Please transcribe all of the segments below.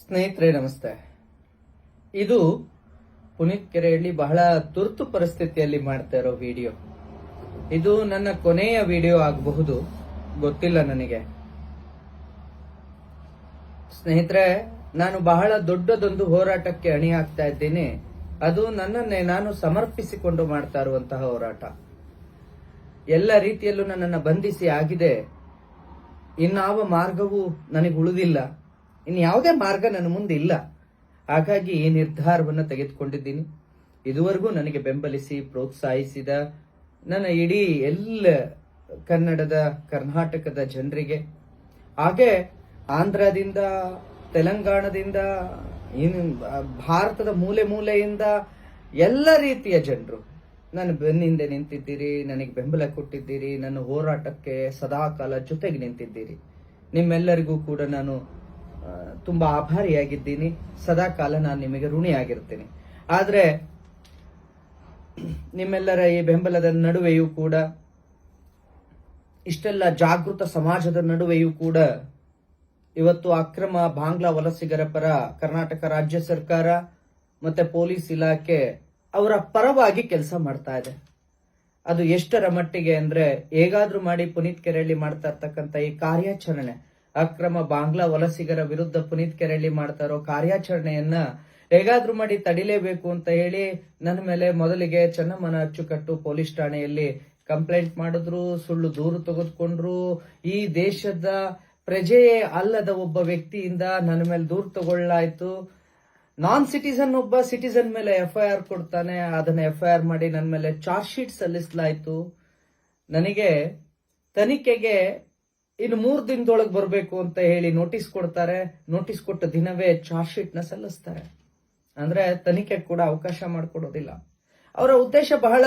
ಸ್ನೇಹಿತರೆ, ನಮಸ್ತೆ. ಇದು ಪುನೀತ್ ಕೆರೆಯಲ್ಲಿ ಬಹಳ ತುರ್ತು ಪರಿಸ್ಥಿತಿಯಲ್ಲಿ ಮಾಡ್ತಾ ಇರೋ ವಿಡಿಯೋ. ಇದು ನನ್ನ ಕೊನೆಯ ವಿಡಿಯೋ ಆಗಬಹುದು, ಗೊತ್ತಿಲ್ಲ ನನಗೆ. ಸ್ನೇಹಿತರೆ, ನಾನು ಬಹಳ ದೊಡ್ಡದೊಂದು ಹೋರಾಟಕ್ಕೆ ಅಣಿ ಆಗ್ತಾ ಇದ್ದೀನಿ. ಅದು ನನ್ನನ್ನೇ ನಾನು ಸಮರ್ಪಿಸಿಕೊಂಡು ಮಾಡ್ತಾ ಇರುವಂತಹ ಹೋರಾಟ. ಎಲ್ಲ ರೀತಿಯಲ್ಲೂ ನನ್ನನ್ನು ಬಂಧಿಸಿ ಆಗಿದೆ. ಇನ್ನಾವ ಮಾರ್ಗವೂ ನನಗೆ ಉಳಿದಿಲ್ಲ. ಇನ್ನು ಯಾವುದೇ ಮಾರ್ಗ ನನ್ನ ಮುಂದೆ ಇಲ್ಲ. ಹಾಗಾಗಿ ಈ ನಿರ್ಧಾರವನ್ನು ತೆಗೆದುಕೊಂಡಿದ್ದೀನಿ. ಇದುವರೆಗೂ ನನಗೆ ಬೆಂಬಲಿಸಿ, ಪ್ರೋತ್ಸಾಹಿಸಿದ ನನ್ನ ಇಡೀ ಎಲ್ಲ ಕನ್ನಡದ, ಕರ್ನಾಟಕದ ಜನರಿಗೆ, ಹಾಗೆ ಆಂಧ್ರದಿಂದ, ತೆಲಂಗಾಣದಿಂದ ಏನು ಭಾರತದ ಮೂಲೆ ಮೂಲೆಯಿಂದ ಎಲ್ಲ ರೀತಿಯ ಜನರು ನನ್ನ ಬೆನ್ನಿಂದೆ ನಿಂತಿದ್ದೀರಿ, ನನಗೆ ಬೆಂಬಲ ಕೊಟ್ಟಿದ್ದೀರಿ, ನನ್ನ ಹೋರಾಟಕ್ಕೆ ಸದಾಕಾಲ ಜೊತೆಗೆ ನಿಂತಿದ್ದೀರಿ. ನಿಮ್ಮೆಲ್ಲರಿಗೂ ಕೂಡ ನಾನು ತುಂಬಾ ಆಭಾರಿಯಾಗಿದ್ದೀನಿ. ಸದಾಕಾಲ ನಾನು ನಿಮಗೆ ಋಣಿಯಾಗಿರ್ತೀನಿ ಆದರೆ, ನಿಮ್ಮೆಲ್ಲರ ಈ ಬೆಂಬಲದ ನಡುವೆಯೂ ಕೂಡ, ಇಷ್ಟೆಲ್ಲ ಜಾಗೃತ ಸಮಾಜದ ನಡುವೆಯೂ ಕೂಡ, ಇವತ್ತು ಅಕ್ರಮ ಬಾಂಗ್ಲಾ ವಲಸಿಗರ ಪರ ಕರ್ನಾಟಕ ರಾಜ್ಯ ಸರ್ಕಾರ ಮತ್ತೆ ಪೊಲೀಸ್ ಇಲಾಖೆ ಅವರ ಪರವಾಗಿ ಕೆಲಸ ಮಾಡ್ತಾ ಇದೆ. ಅದು ಎಷ್ಟರ ಮಟ್ಟಿಗೆ ಅಂದ್ರೆ, ಹೇಗಾದ್ರೂ ಮಾಡಿ ಪುನೀತ್ ಕೆರೆಹಳ್ಳಿ ಮಾಡ್ತಾ ಇರ್ತಕ್ಕಂಥ ಈ ಕಾರ್ಯಾಚರಣೆ ಅಕ್ರಮ ಬಾಂಗ್ಲಾ ವಲಸಿಗರ ವಿರುದ್ಧ ಪುನೀತ್ ಕೆರಳಿ ಮಾಡ್ತಾ ಇರೋ ಕಾರ್ಯಾಚರಣೆಯನ್ನ ಹೇಗಾದ್ರೂ ಮಾಡಿ ತಡಿಲೇಬೇಕು ಅಂತ ಹೇಳಿ ನನ್ನ ಮೇಲೆ ಮೊದಲಿಗೆ ಚೆನ್ನಮ್ಮನ ಅಚ್ಚುಕಟ್ಟು ಪೊಲೀಸ್ ಠಾಣೆಯಲ್ಲಿ ಕಂಪ್ಲೇಂಟ್ ಮಾಡಿದ್ರು, ಸುಳ್ಳು ದೂರು ತೆಗೆದುಕೊಂಡ್ರು. ಈ ದೇಶದ ಪ್ರಜೆಯೇ ಅಲ್ಲದ ಒಬ್ಬ ವ್ಯಕ್ತಿಯಿಂದ ನನ್ನ ಮೇಲೆ ದೂರು ತಗೊಳ್ಳಾಯ್ತು. ನಾನ್ ಸಿಟಿಸನ್ ಒಬ್ಬ ಸಿಟಿಸನ್ ಮೇಲೆ ಎಫ್ ಐ ಆರ್ ಕೊಡ್ತಾನೆ, ಅದನ್ನ ಎಫ್ ಐ ಆರ್ ಮಾಡಿ ನನ್ನ ಮೇಲೆ ಚಾರ್ಜ್ ಶೀಟ್ ಸಲ್ಲಿಸಲಾಯ್ತು. ನನಗೆ ತನಿಖೆಗೆ ಇನ್ನು ಮೂರು ದಿನದೊಳಗೆ ಬರಬೇಕು ಅಂತ ಹೇಳಿ ನೋಟಿಸ್ ಕೊಡ್ತಾರೆ. ನೋಟಿಸ್ ಕೊಟ್ಟ ದಿನವೇ ಚಾರ್ಜ್ ಶೀಟ್ನ ಸಲ್ಲಿಸ್ತಾರೆ. ಅಂದ್ರೆ ತನಿಖೆ ಕೂಡ ಅವಕಾಶ ಮಾಡಿಕೊಡೋದಿಲ್ಲ. ಅವರ ಉದ್ದೇಶ ಬಹಳ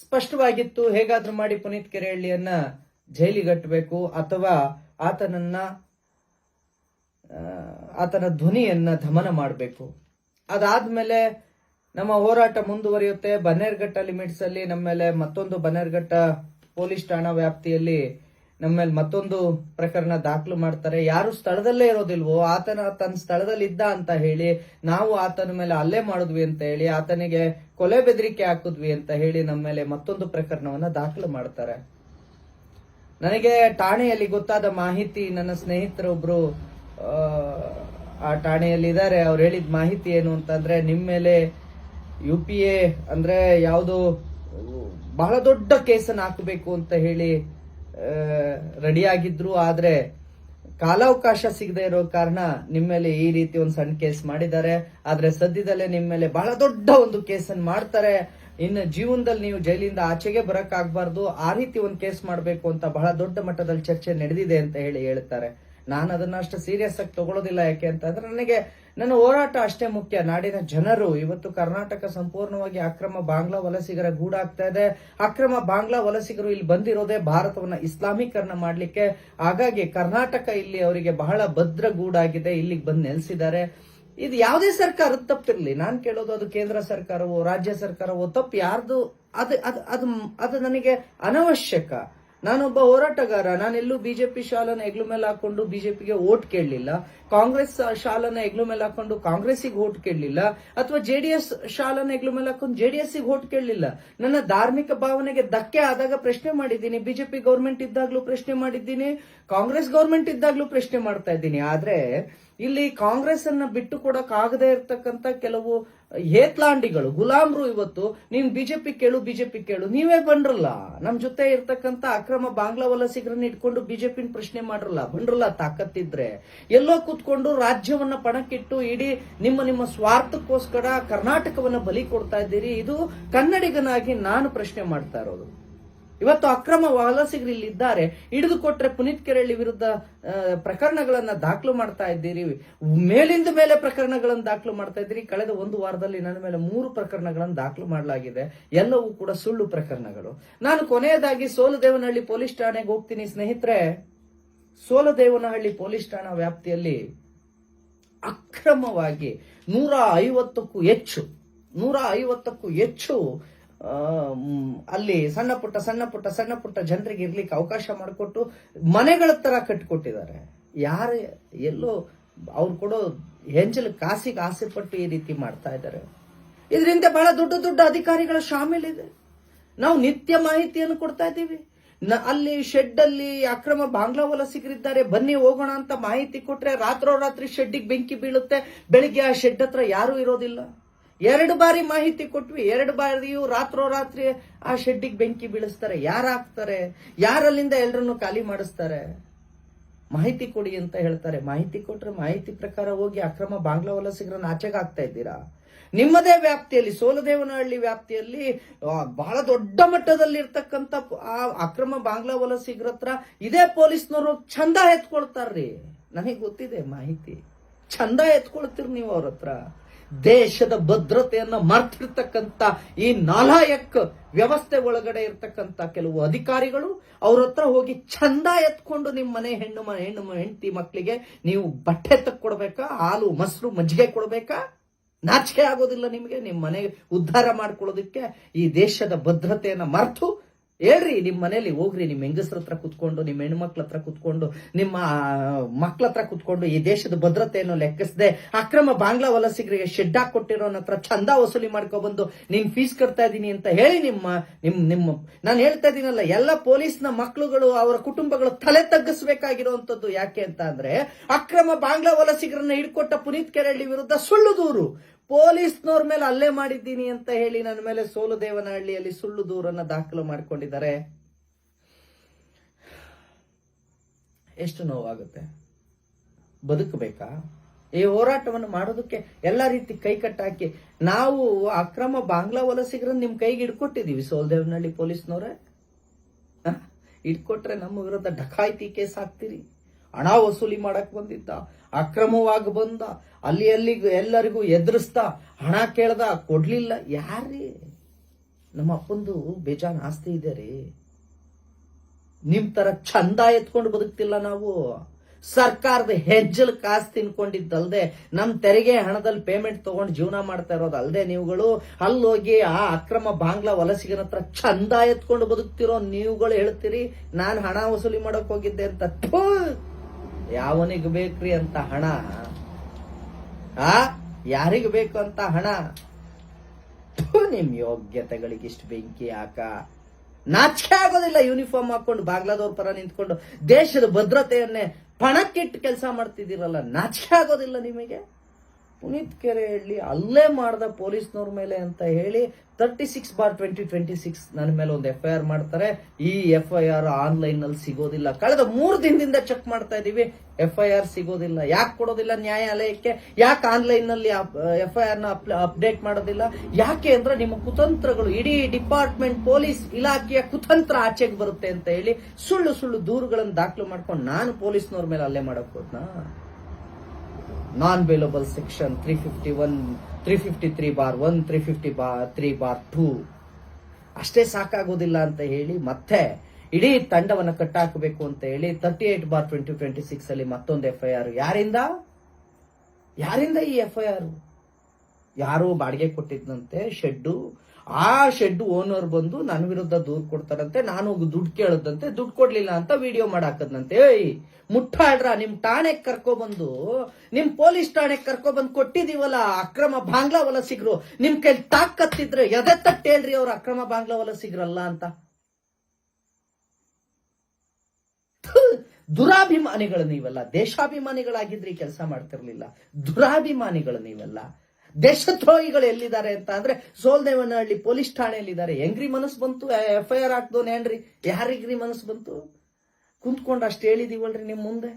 ಸ್ಪಷ್ಟವಾಗಿತ್ತು. ಹೇಗಾದ್ರೂ ಮಾಡಿ ಪುನೀತ್ ಕೆರೆಹಳ್ಳಿಯನ್ನ ಜೈಲಿಗಟ್ಟಬೇಕು ಅಥವಾ ಆತನನ್ನ ಆತನ ಧ್ವನಿಯನ್ನ ದಮನ ಮಾಡಬೇಕು. ಅದಾದ್ಮೇಲೆ ನಮ್ಮ ಹೋರಾಟ ಮುಂದುವರಿಯುತ್ತೆ. ಬನ್ನೇರ್ಘಟ್ಟ ಲಿಮಿಟ್ಸ್ ಅಲ್ಲಿ ನಮ್ಮ ಮೇಲೆ ಮತ್ತೊಂದು ಬನ್ನೇರ್ಘಟ್ಟ ಪೊಲೀಸ್ ಠಾಣಾ ವ್ಯಾಪ್ತಿಯಲ್ಲಿ ನಮ್ಮ ಮೇಲೆ ಮತ್ತೊಂದು ಪ್ರಕರಣ ದಾಖಲು ಮಾಡ್ತಾರೆ. ಯಾರು ಸ್ಥಳದಲ್ಲೇ ಇರೋದಿಲ್ವೋ ಆತನ ತನ್ನ ಸ್ಥಳದಲ್ಲಿದ್ದ ಅಂತ ಹೇಳಿ ನಾವು ಆತನ ಮೇಲೆ ಅಲ್ಲೇ ಮಾಡಿದ್ವಿ ಅಂತ ಹೇಳಿ ಆತನಿಗೆ ಕೊಲೆ ಬೆದರಿಕೆ ಹಾಕಿದ್ವಿ ಅಂತ ಹೇಳಿ ನಮ್ಮ ಮೇಲೆ ಮತ್ತೊಂದು ಪ್ರಕರಣವನ್ನ ದಾಖಲು ಮಾಡ್ತಾರೆ. ನನಗೆ ಠಾಣೆಯಲ್ಲಿ ಗೊತ್ತಾದ ಮಾಹಿತಿ ನನ್ನ ಸ್ನೇಹಿತರೊಬ್ರು ಆ, ಠಾಣೆಯಲ್ಲಿ ಇದ್ದಾರೆ. ಅವ್ರು ಹೇಳಿದ ಮಾಹಿತಿ ಏನು ಅಂತಂದ್ರೆ ನಿಮ್ಮ ಮೇಲೆ ಯು ಪಿ ಎ ಅಂದ್ರೆ ಯಾವುದು ಬಹಳ ದೊಡ್ಡ ಕೇಸನ್ನು ಹಾಕಬೇಕು ಅಂತ ಹೇಳಿ ರೆಡಿ ಆಗಿದ್ರು ಆದ್ರೆ ಕಾಲಾವಕಾಶ ಸಿಗದೆ ಇರೋ ಕಾರಣ ನಿಮ್ಮ ಮೇಲೆ ಈ ರೀತಿ ಒಂದು ಸಣ್ಣ ಕೇಸ್ ಮಾಡಿದ್ದಾರೆ. ಆದ್ರೆ ಸದ್ಯದಲ್ಲೇ ನಿಮ್ಮ ಮೇಲೆ ಬಹಳ ದೊಡ್ಡ ಒಂದು ಕೇಸನ್ನು ಮಾಡ್ತಾರೆ. ಇನ್ನು ಜೀವನದಲ್ಲಿ ನೀವು ಜೈಲಿಂದ ಆಚೆಗೆ ಬರಕ್ ಆಗ್ಬಾರ್ದು ಆ ರೀತಿ ಒಂದು ಕೇಸ್ ಮಾಡಬೇಕು ಅಂತ ಬಹಳ ದೊಡ್ಡ ಮಟ್ಟದಲ್ಲಿ ಚರ್ಚೆ ನಡೆದಿದೆ ಅಂತ ಹೇಳಿ ಹೇಳ್ತಾರೆ. ನಾನು ಅದನ್ನ ಅಷ್ಟು ಸೀರಿಯಸ್ ಆಗಿ ತಗೊಳ್ಳೋದಿಲ್ಲ, ಯಾಕೆ ಅಂತಂದ್ರೆ ನನಗೆ ನನ್ನ ಹೋರಾಟ ಅಷ್ಟೇ ಮುಖ್ಯ. ನಾಡಿನ ಜನರು ಇವತ್ತು ಕರ್ನಾಟಕ ಸಂಪೂರ್ಣವಾಗಿ ಅಕ್ರಮ ಬಾಂಗ್ಲಾ ವಲಸಿಗರ ಗೂಡಾಗ್ತಾ ಇದೆ. ಅಕ್ರಮ ಬಾಂಗ್ಲಾ ವಲಸಿಗರು ಇಲ್ಲಿ ಬಂದಿರೋದೇ ಭಾರತವನ್ನ ಇಸ್ಲಾಮೀಕರಣ ಮಾಡಲಿಕ್ಕೆ. ಹಾಗಾಗಿ ಕರ್ನಾಟಕ ಇಲ್ಲಿ ಅವರಿಗೆ ಬಹಳ ಭದ್ರ ಗೂಡಾಗಿದೆ. ಇಲ್ಲಿಗೆ ಬಂದು ನೆಲೆಸಿದ್ದಾರೆ. ಇದು ಯಾವುದೇ ಸರ್ಕಾರದ ತಪ್ಪಿರಲಿ. ನಾನು ಕೇಳೋದು ಅದು ಕೇಂದ್ರ ಸರ್ಕಾರವೋ, ರಾಜ್ಯ ಸರ್ಕಾರವೋ ತಪ್ಪು ಯಾರ್ದು, ಅದು ಅದು ಅದು ಅದು ನನಗೆ ಅನವಶ್ಯಕ. ನಾನೊಬ್ಬ ಹೋರಾಟಗಾರ, ನಾನೆಲ್ಲೂ ಬಿಜೆಪಿ ಶಾಲನ ಹೆಗ್ಲು ಮೇಲೆ ಹಾಕೊಂಡು ಬಿಜೆಪಿಗೆ ಓಟ್ ಕೇಳಲಿಲ್ಲ. ಕಾಂಗ್ರೆಸ್ ಶಾಲನ ಹೆಗ್ಲು ಮೇಲೆ ಹಾಕೊಂಡು ಕಾಂಗ್ರೆಸ್ಸಿಗೆ ಓಟ್ ಕೇಳಲಿಲ್ಲ. ಅಥವಾ ಜೆಡಿಎಸ್ ಶಾಲನ ಹೆಗ್ಲು ಮೇಲೆ ಹಾಕೊಂಡು ಜೆಡಿಎಸ್ ಓಟ್ ಕೇಳಲಿಲ್ಲ. ನನ್ನ ಧಾರ್ಮಿಕ ಭಾವನೆಗೆ ಧಕ್ಕೆ ಆದಾಗ ಪ್ರಶ್ನೆ ಮಾಡಿದ್ದೀನಿ. ಬಿಜೆಪಿ ಗೌರ್ಮೆಂಟ್ ಇದ್ದಾಗ್ಲೂ ಪ್ರಶ್ನೆ ಮಾಡಿದ್ದೀನಿ. ಕಾಂಗ್ರೆಸ್ ಗೌರ್ಮೆಂಟ್ ಇದ್ದಾಗ್ಲೂ ಪ್ರಶ್ನೆ ಮಾಡ್ತಾ ಇದ್ದೀನಿ. ಆದ್ರೆ, ಇಲ್ಲಿ ಕಾಂಗ್ರೆಸ್ ಅನ್ನ ಬಿಟ್ಟು ಕೊಡಕ್ ಆಗದೆ ಇರ್ತಕ್ಕಂತ ಕೆಲವು ಹೇತ್ಲಾಂಡಿಗಳು, ಗುಲಾಮ್ರು ಇವತ್ತು, ನೀನ್ ಬಿಜೆಪಿ ಕೇಳು ಬಿಜೆಪಿ ಕೇಳು, ನೀವೇ ಬಂದ್ರಲ್ಲ ನಮ್ ಜೊತೆ ಇರ್ತಕ್ಕಂತ ಅಕ್ರಮ ಬಾಂಗ್ಲಾ ವಲಸಿಗರನ್ನ ಇಟ್ಕೊಂಡು ಬಿಜೆಪಿನ ಪ್ರಶ್ನೆ ಮಾಡ್ರಲ್ಲ ಬಂದ್ರಲ್ಲ ತಾಕತ್ತಿದ್ರೆ. ಎಲ್ಲೋ ಕೂತ್ಕೊಂಡು ರಾಜ್ಯವನ್ನ ಪಣಕ್ಕಿಟ್ಟು ಇಡೀ ನಿಮ್ಮ ನಿಮ್ಮ ಸ್ವಾರ್ಥಕ್ಕೋಸ್ಕರ ಕರ್ನಾಟಕವನ್ನ ಬಲಿ ಕೊಡ್ತಾ ಇದ್ದೀರಿ. ಇದು ಕನ್ನಡಿಗನಾಗಿ ನಾನು ಪ್ರಶ್ನೆ ಮಾಡ್ತಾ ಇರೋದು. ಇವತ್ತು ಅಕ್ರಮ ವಲಸಿಗರು ಇಲ್ಲಿ ಇದ್ದಾರೆ ಹಿಡಿದು ಕೊಟ್ರೆ ಪುನೀತ್ ಕೆರಳಿ ವಿರುದ್ಧ ಪ್ರಕರಣಗಳನ್ನ ದಾಖಲು ಮಾಡ್ತಾ ಇದ್ದೀರಿ. ಮೇಲಿಂದ ಮೇಲೆ ಪ್ರಕರಣಗಳನ್ನು ದಾಖಲು ಮಾಡ್ತಾ ಇದ್ದೀರಿ. ಕಳೆದ ಒಂದು ವಾರದಲ್ಲಿ ನನ್ನ ಮೇಲೆ ಮೂರು ಪ್ರಕರಣಗಳನ್ನು ದಾಖಲು ಮಾಡಲಾಗಿದೆ. ಎಲ್ಲವೂ ಕೂಡ ಸುಳ್ಳು ಪ್ರಕರಣಗಳು. ನಾನು ಕೊನೆಯದಾಗಿ ಸೋಲದೇವನಹಳ್ಳಿ ಪೊಲೀಸ್ ಠಾಣೆಗೆ ಹೋಗ್ತೀನಿ. ಸ್ನೇಹಿತರೆ, ಸೋಲದೇವನಹಳ್ಳಿ ಪೊಲೀಸ್ ಠಾಣಾ ವ್ಯಾಪ್ತಿಯಲ್ಲಿ ಅಕ್ರಮವಾಗಿ ನೂರ ಐವತ್ತಕ್ಕೂ ಹೆಚ್ಚು, ನೂರ ಐವತ್ತಕ್ಕೂ ಹೆಚ್ಚು ಅಲ್ಲಿ ಸಣ್ಣ ಪುಟ್ಟ ಸಣ್ಣ ಪುಟ್ಟ ಸಣ್ಣ ಪುಟ್ಟ ಜನರಿಗೆ ಇರ್ಲಿಕ್ಕೆ ಅವಕಾಶ ಮಾಡಿಕೊಟ್ಟು ಮನೆಗಳ ತರ ಕಟ್ಕೊಟ್ಟಿದ್ದಾರೆ. ಯಾರು, ಎಲ್ಲೋ ಅವ್ರು ಕೊಡೋ ಹೆಂಜಲ್ ಕಾಸಿಗೆ ಆಸೆ ಪಟ್ಟು ಈ ರೀತಿ ಮಾಡ್ತಾ ಇದ್ದಾರೆ. ಇದರಿಂದ ಬಹಳ ದೊಡ್ಡ ದೊಡ್ಡ ಅಧಿಕಾರಿಗಳ ಶಾಮೀಲಿದೆ ನಾವು ನಿತ್ಯ ಮಾಹಿತಿಯನ್ನು ಕೊಡ್ತಾ ಇದ್ದೀವಿ. ಅಲ್ಲಿ ಶೆಡ್ ಅಲ್ಲಿ ಅಕ್ರಮ ಬಾಂಗ್ಲಾ ವಲಸಿಗರಿದ್ದಾರೆ. ಬನ್ನಿ ಹೋಗೋಣ ಅಂತ ಮಾಹಿತಿ ಕೊಟ್ರೆ ರಾತ್ರೋರಾತ್ರಿ ಶೆಡ್ಡಿಗೆ ಬೆಂಕಿ ಬೀಳುತ್ತೆ. ಬೆಳಿಗ್ಗೆ ಆ ಶೆಡ್ ಹತ್ರ ಯಾರೂ ಇರೋದಿಲ್ಲ. ಎರಡು ಬಾರಿ ಮಾಹಿತಿ ಕೊಟ್ವಿ, ಎರಡು ಬಾರಿಯೂ ರಾತ್ರೋರಾತ್ರಿ ಆ ಶೆಡ್ಡಿಗೆ ಬೆಂಕಿ ಬೀಳಿಸ್ತಾರೆ. ಯಾರು ಹಾಕ್ತಾರೆ ಯಾರಲ್ಲಿಂದ ಎಲ್ಲರನ್ನು ಖಾಲಿ ಮಾಡಿಸ್ತಾರೆ? ಮಾಹಿತಿ ಕೊಡಿ ಅಂತ ಹೇಳ್ತಾರೆ. ಮಾಹಿತಿ ಕೊಟ್ರೆ ಮಾಹಿತಿ ಪ್ರಕಾರ ಹೋಗಿ ಅಕ್ರಮ ಬಾಂಗ್ಲಾ ವಲಸಿಗರನ್ನ ಆಚೆಗೆ ಆಗ್ತಾ ಇದ್ದೀರಾ? ನಿಮ್ಮದೇ ವ್ಯಾಪ್ತಿಯಲ್ಲಿ, ಸೋಲದೇವನಹಳ್ಳಿ ವ್ಯಾಪ್ತಿಯಲ್ಲಿ ಬಹಳ ದೊಡ್ಡ ಮಟ್ಟದಲ್ಲಿ ಇರ್ತಕ್ಕಂಥ ಆ ಅಕ್ರಮ ಬಾಂಗ್ಲಾ ವಲಸಿಗರ ಹತ್ರ ಇದೇ ಪೊಲೀಸ್ನವರು ಚಂದ ಎತ್ಕೊಳ್ತಾರ್ರಿ. ನನಗೆ ಗೊತ್ತಿದೆ ಮಾಹಿತಿ. ಚಂದ ಎತ್ಕೊಳ್ತೀರಿ ನೀವು ಅವ್ರ ಹತ್ರ. ದೇಶದ ಭದ್ರತೆಯನ್ನ ಮರ್ತಿರ್ತಕ್ಕಂಥ ಈ ನಾಲಾಯಕ್ ವ್ಯವಸ್ಥೆ ಒಳಗಡೆ ಇರ್ತಕ್ಕಂಥ ಕೆಲವು ಅಧಿಕಾರಿಗಳು ಅವ್ರ ಹತ್ರ ಹೋಗಿ ಚಂದ ಎತ್ಕೊಂಡು ನಿಮ್ಮ ಮನೆ ಹೆಣ್ಣು ಮ- ಹೆಣ್ಣು ಹೆಂಡತಿ ಮಕ್ಕಳಿಗೆ ನೀವು ಬಟ್ಟೆ ತಕ್ಕೊಡ್ಬೇಕಾ? ಹಾಲು, ಮೊಸರು, ಮಜ್ಜಿಗೆ ಕೊಡ್ಬೇಕಾ? ನಾಚಿಕೆ ಆಗೋದಿಲ್ಲ ನಿಮಗೆ? ನಿಮ್ಮ ಮನೆಗೆ ಉದ್ಧಾರ ಮಾಡ್ಕೊಳ್ಳೋದಕ್ಕೆ ಈ ದೇಶದ ಭದ್ರತೆಯನ್ನ ಮರ್ತು ಹೇಳ್ರಿ ನಿಮ್ಮ ಮನೇಲಿ ಹೋಗ್ರಿ ನಿಮ್ಮ ಹೆಂಗಸ್ರ ಹತ್ರ ಕುತ್ಕೊಂಡು ನಿಮ್ಮ ಹೆಣ್ಮಕ್ಳ ಹತ್ರ ಕುತ್ಕೊಂಡು, ನಿಮ್ಮ ಮಕ್ಳ ಹತ್ರ ಕುತ್ಕೊಂಡು ಈ ದೇಶದ ಭದ್ರತೆಯನ್ನು ಲೆಕ್ಕಿಸದೆ, ಅಕ್ರಮ ಬಾಂಗ್ಲಾ ವಲಸಿಗರಿಗೆ ಶೆಡ್ ಹಾಕೊಟ್ಟಿರೋನ ಹತ್ರ ಚಂದ ವಸೂಲಿ ಮಾಡ್ಕೊಬಂದು ನಿನ್ ಫೀಸ್ ಕಟ್ತಾ ಇದ್ದೀನಿ ಅಂತ ಹೇಳಿ ನಿಮ್ಮ, ನಿಮ್, ನಿಮ್ಮ, ನಾನು ಹೇಳ್ತಾ ಇದ್ದೀನಲ್ಲ ಎಲ್ಲ ಪೊಲೀಸ್ನ ಮಕ್ಳುಗಳು ಅವರ ಕುಟುಂಬಗಳು ತಲೆ ತಗ್ಗಿಸಬೇಕಾಗಿರುವಂತದ್ದು ಯಾಕೆ ಅಂತ ಅಕ್ರಮ ಬಾಂಗ್ಲಾ ವಲಸಿಗರನ್ನ ಹಿಡ್ಕೊಟ್ಟ ಪುನೀತ್ ಕೆರಳ್ಳಿ ವಿರುದ್ಧ ಸುಳ್ಳು ದೂರು. ಪೊಲೀಸ್ನವ್ರ ಮೇಲೆ ಅಲ್ಲೇ ಮಾಡಿದ್ದೀನಿ ಅಂತ ಹೇಳಿ ನನ್ನ ಮೇಲೆ ಸೋಲುದೇವನಹಳ್ಳಿಯಲ್ಲಿ ಸುಳ್ಳು ದೂರನ್ನ ದಾಖಲು ಮಾಡಿಕೊಂಡಿದ್ದಾರೆ. ಎಷ್ಟು ನೋವಾಗುತ್ತೆ? ಬದುಕಬೇಕಾ? ಈ ಹೋರಾಟವನ್ನು ಮಾಡೋದಕ್ಕೆ ಎಲ್ಲ ರೀತಿ ಕೈ ಕಟ್ಟಾಕಿ ನಾವು ಅಕ್ರಮ ಬಾಂಗ್ಲಾ ವಲಸಿಗರನ್ನ ನಿಮ್ ಕೈಗೆ ಇಡ್ಕೊಟ್ಟಿದೀವಿ ಸೋಲ್ದೇವನಹಳ್ಳಿ ಪೊಲೀಸ್ನವ್ರೆ. ಇಟ್ಕೊಟ್ರೆ ನಮ್ಮ ವಿರುದ್ಧ ಡಕಾಯಿತಿ ಕೇಸ್ ಹಾಕ್ತೀರಿ. ಹಣ ವಸೂಲಿ ಮಾಡಕ್ ಬಂದಿದ್ದ, ಅಕ್ರಮವಾಗಿ ಬಂದ, ಅಲ್ಲಿ ಅಲ್ಲಿ ಎಲ್ಲರಿಗೂ ಎದುರಿಸ್ತಾ ಹಣ ಕೇಳ್ದ, ಕೊಡ್ಲಿಲ್ಲ. ಯಾರಿ? ನಮ್ಮ ಅಪ್ಪಂದು ಬೇಜಾನ್ ಆಸ್ತಿ ಇದೆ ರೀ. ನಿಮ್ ತರ ಚಂದ ಎತ್ಕೊಂಡು ಬದುಕ್ತಿಲ್ಲ ನಾವು. ಸರ್ಕಾರದ ಹೆಜ್ಜಲ್ ಕಾಸು ತಿನ್ಕೊಂಡಿದ್ದಲ್ದೆ, ನಮ್ ತೆರಿಗೆ ಹಣದಲ್ಲಿ ಪೇಮೆಂಟ್ ತಗೊಂಡು ಜೀವನ ಮಾಡ್ತಾ ಇರೋದಲ್ದೆ ನೀವುಗಳು. ಅಲ್ಲೋಗಿ ಆ ಅಕ್ರಮ ಬಾಂಗ್ಲಾ ವಲಸಿಗನ ಹತ್ರ ಚಂದ ಎತ್ಕೊಂಡು ಬದುಕ್ತಿರೋ ನೀವುಗಳು ಹೇಳ್ತೀರಿ, ನಾನು ಹಣ ವಸೂಲಿ ಮಾಡಕ್ ಹೋಗಿದ್ದೆ ಅಂತ! ಯಾವನಿಗೆ ಬೇಕ್ರಿ ಅಂತ ಹಣ? ಆ? ಯಾರಿಗ ಬೇಕು ಅಂತ ಹಣ? ನಿಮ್ ಯೋಗ್ಯತೆಗಳಿಗೆ ಇಷ್ಟು ಬೆಂಕಿ ಹಾಕ. ನಾಚಿಕೆ ಆಗೋದಿಲ್ಲ ಯೂನಿಫಾರ್ಮ್ ಹಾಕೊಂಡು ಬಾಗ್ಲಾದವ್ರ ಪರ ನಿಂತ್ಕೊಂಡು ದೇಶದ ಭದ್ರತೆಯನ್ನೇ ಪಣಕ್ಕಿಟ್ಟು ಕೆಲಸ ಮಾಡ್ತಿದ್ದೀರಲ್ಲ, ನಾಚಿಕೆ ಆಗೋದಿಲ್ಲ ನಿಮಗೆ? ಪುನೀತ್ ಕೆರೆಹಳ್ಳಿ ಅಲ್ಲೇ ಮಾಡ್ದ ಪೊಲೀಸ್ನವ್ರ ಮೇಲೆ ಅಂತ ಹೇಳಿ thirty six bar twenty twenty six ನನ್ನ ಮೇಲೆ ಒಂದು ಎಫ್ ಐ ಆರ್ ಮಾಡ್ತಾರೆ. ಈ ಎಫ್ ಐ ಆರ್ ಆನ್ಲೈನ್ ಅಲ್ಲಿ ಸಿಗೋದಿಲ್ಲ. ಕಳೆದ ಮೂರು ದಿನದಿಂದ ಚೆಕ್ ಮಾಡ್ತಾ ಇದೀವಿ. ಎಫ್ ಐ ಆರ್ ಸಿಗೋದಿಲ್ಲ. ಯಾಕೆ ಕೊಡೋದಿಲ್ಲ ನ್ಯಾಯಾಲಯಕ್ಕೆ? ಯಾಕೆ ಆನ್ಲೈನ್ನಲ್ಲಿ ಎಫ್ ಐ ಆರ್ನ ಅಪ್ಡೇಟ್ ಮಾಡೋದಿಲ್ಲ? ಯಾಕೆ ಅಂದ್ರೆ ನಿಮ್ಮ ಕುತಂತ್ರಗಳು, ಇಡೀ ಡಿಪಾರ್ಟ್ಮೆಂಟ್ ಪೊಲೀಸ್ ಇಲಾಖೆಯ ಕುತಂತ್ರ ಆಚೆಗೆ ಬರುತ್ತೆ ಅಂತ ಹೇಳಿ ಸುಳ್ಳು ಸುಳ್ಳು ದೂರುಗಳನ್ನು ದಾಖಲು ಮಾಡ್ಕೊಂಡು ನಾನು ಪೊಲೀಸ್ನವ್ರ ಮೇಲೆ ಅಲ್ಲೇ ಮಾಡಕ್ ಹೋದ್ನಾ? Non bailable section three fifty one three fifty three bar one three fifty bar three bar two ಅಷ್ಟೇ ಸಾಕಾಗೋದಿಲ್ಲ ಅಂತ ಹೇಳಿ ಮತ್ತೆ ಇಡೀ ತಂಡವನ್ನು ಕಟ್ಟಾಕಬೇಕು ಅಂತ ಹೇಳಿ thirty eight bar twenty twenty six ಅಲ್ಲಿ ಮತ್ತೊಂದು ಎಫ್ ಐ ಆರ್ ಯಾರಿಂದ? ಯಾರಿಂದ ಈ ಎಫ್ ಐ ಬಾಡಿಗೆ ಕೊಟ್ಟಿದ್ದಂತೆ ಶೆಡ್ಡು ಆ ಶೆಡ್ ಓನರ್ ಬಂದು ನನ್ನ ವಿರುದ್ಧ ದೂರು ಕೊಡ್ತಾರಂತೆ, ನಾನು ದುಡ್ಡು ಕೇಳದಂತೆ, ದುಡ್ಡು ಕೊಡ್ಲಿಲ್ಲ ಅಂತ ವಿಡಿಯೋ ಮಾಡಾಕದಂತೆ ಏಯ್ ಮುಟ್ಟಾಡ್ರ ನಿಮ್ ಠಾಣೆಗೆ ಕರ್ಕೊಬಂದು, ನಿಮ್ ಪೊಲೀಸ್ ಠಾಣೆಗೆ ಕರ್ಕೊಬಂದು ಕೊಟ್ಟಿದೀವಲ್ಲ, ಅಕ್ರಮ ಬಾಂಗ್ಲಾ ವಲಸಿಗರು ನಿಮ್ ಕೈಲಿ ತಾಕತ್ತಿದ್ರೆ ಎದೆ ತಟ್ಟೇಳ್ರಿ ಅವ್ರ ಅಕ್ರಮ ಬಾಂಗ್ಲಾ ವಲಸಿಗರಲ್ಲ ಅಂತ. ದುರಾಭಿಮಾನಿಗಳು ನೀವೆಲ್ಲ. ದೇಶಾಭಿಮಾನಿಗಳಾಗಿದ್ರೆ, ಕೆಲಸ ಮಾಡ್ತಿರ್ಲಿಲ್ಲ. ದುರಾಭಿಮಾನಿಗಳು ನೀವೆಲ್ಲ. ದೇಶದ್ರೋಹಿಗಳು ಎಲ್ಲಿದ್ದಾರೆ ಅಂತ ಅಂದ್ರೆ ಸೋಲ್ದೇವನಹಳ್ಳಿ ಪೊಲೀಸ್ ಠಾಣೆಯಲ್ಲಿ ಇದ್ದಾರೆ ಹೆಂಗ್ರಿ ಮನಸ್ಸು ಬಂತು? ಎಫ್ ಐ ಆರ್ ಹಾಕ್ದೋನ್ ಏನ್ರಿ? ಯಾರಿಗ್ರಿ ಮನಸ್ಸು ಬಂತು? ಕುಂತ್ಕೊಂಡು ಅಷ್ಟು ಹೇಳಿದೀವಲ್ರಿ ನಿಮ್ ಮುಂದೆ?